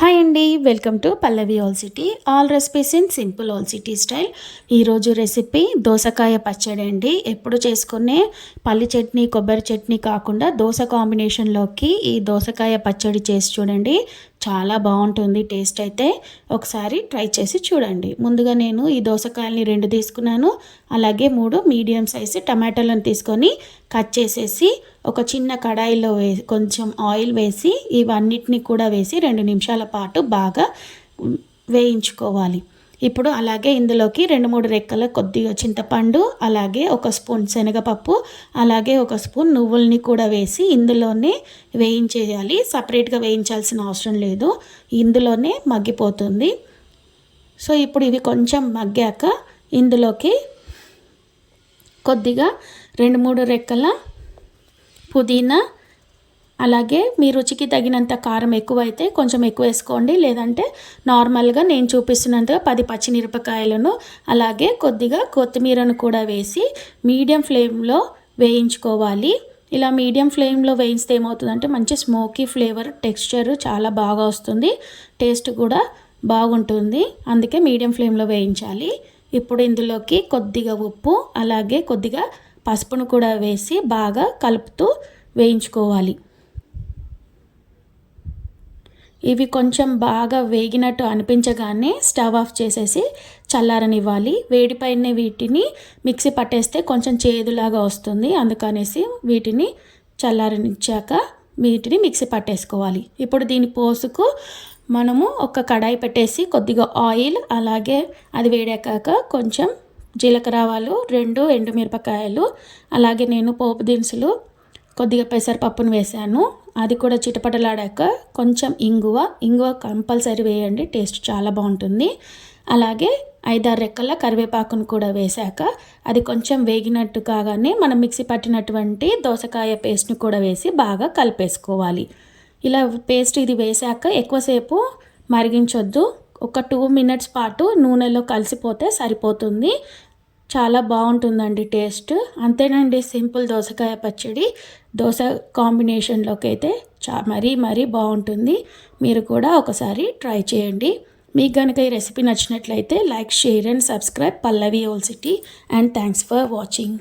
Hi అండి welcome to Pallavi all city. All recipes in simple all city style. ఈరోజు recipe దోసకాయ పచ్చడి అండి. ఎప్పుడు చేసుకునే పల్లి చట్నీ కొబ్బరి చట్నీ కాకుండా దోశ కాంబినేషన్లోకి ఈ దోసకాయ పచ్చడి చేసి చూడండి. చాలా బాగుంటుంది. టేస్ట్ అయితే ఒకసారి ట్రై చేసి చూడండి. ముందుగా నేను ఈ దోసకాయల్ని రెండు తీసుకున్నాను. అలాగే మూడు మీడియం సైజు టమాటాలను తీసుకొని కట్ చేసేసి ఒక చిన్న కడాయిలో వే కొంచెం ఆయిల్ వేసి ఇవన్నిటిని కూడా వేసి రెండు నిమిషాల పాటు బాగా వేయించుకోవాలి. ఇప్పుడు అలాగే ఇందులోకి రెండు మూడు రెక్కల కొద్దిగా చింతపండు అలాగే ఒక స్పూన్ శనగపప్పు అలాగే ఒక స్పూన్ నువ్వుల్ని కూడా వేసి ఇందులోనే వేయించేయాలి. సపరేట్గా వేయించాల్సిన అవసరం లేదు. ఇందులోనే మగ్గిపోతుంది. సో ఇప్పుడు ఇవి కొంచెం మగ్గాక ఇందులోకి కొద్దిగా రెండు మూడు రెక్కల పుదీనా అలాగే మీ రుచికి తగినంత కారం ఎక్కువైతే కొంచెం ఎక్కువ వేసుకోండి. లేదంటే నార్మల్గా నేను చూపిస్తున్నంతగా పది పచ్చిమిరపకాయలను అలాగే కొద్దిగా కొత్తిమీరను కూడా వేసి మీడియం ఫ్లేమ్లో వేయించుకోవాలి. ఇలా మీడియం ఫ్లేమ్లో వేయిస్తే ఏమవుతుందంటే మంచి స్మోకీ ఫ్లేవర్ టెక్స్చర్ చాలా బాగా వస్తుంది. టేస్ట్ కూడా బాగుంటుంది. అందుకే మీడియం ఫ్లేమ్లో వేయించాలి. ఇప్పుడు ఇందులోకి కొద్దిగా ఉప్పు అలాగే కొద్దిగా పసుపును కూడా వేసి బాగా కలుపుతూ వేయించుకోవాలి. ఇవి కొంచెం బాగా వేగినట్టు అనిపించగానే స్టవ్ ఆఫ్ చేసేసి చల్లారనివ్వాలి. వేడిపైన వీటిని మిక్సీ పట్టేస్తే కొంచెం చేదులాగా వస్తుంది. అందుకనేసి వీటిని చల్లారనిచ్చాక వీటిని మిక్సీ పట్టేసుకోవాలి. ఇప్పుడు దీని పోసుకు మనము ఒక కడాయి పెట్టేసి కొద్దిగా ఆయిల్ అలాగే అది వేడాక కొంచెం జీలకర్ర ఆవాలు రెండు ఎండుమిరపకాయలు అలాగే నేను పోపు దినుసులు కొద్దిగా పెసరపప్పును వేసాను. అది కూడా చిటపటలాడాక కొంచెం ఇంగువ. ఇంగువ కంపల్సరీ వేయండి టేస్ట్ చాలా బాగుంటుంది. అలాగే ఐదారు రెక్కల కరివేపాకును కూడా వేశాక అది కొంచెం వేగినట్టు కాగానే మనం మిక్సీ పట్టినటువంటి దోసకాయ పేస్ట్ని కూడా వేసి బాగా కలిపేసుకోవాలి. ఇలా పేస్ట్ ఇది వేశాక ఎక్కువసేపు మరిగించొద్దు. ఒక టూ మినిట్స్ పాటు నూనెలో కలిసిపోతే సరిపోతుంది. చాలా బాగుంటుందండి టేస్ట్. అంతేనండి సింపుల్ దోసకాయ పచ్చడి. దోశ కాంబినేషన్లోకి అయితే చా మరీ మరీ బాగుంటుంది. మీరు కూడా ఒకసారి ట్రై చేయండి. మీకు కనుక ఈ రెసిపీ నచ్చినట్లయితే like share and subscribe Pallavi all city. And thanks for watching.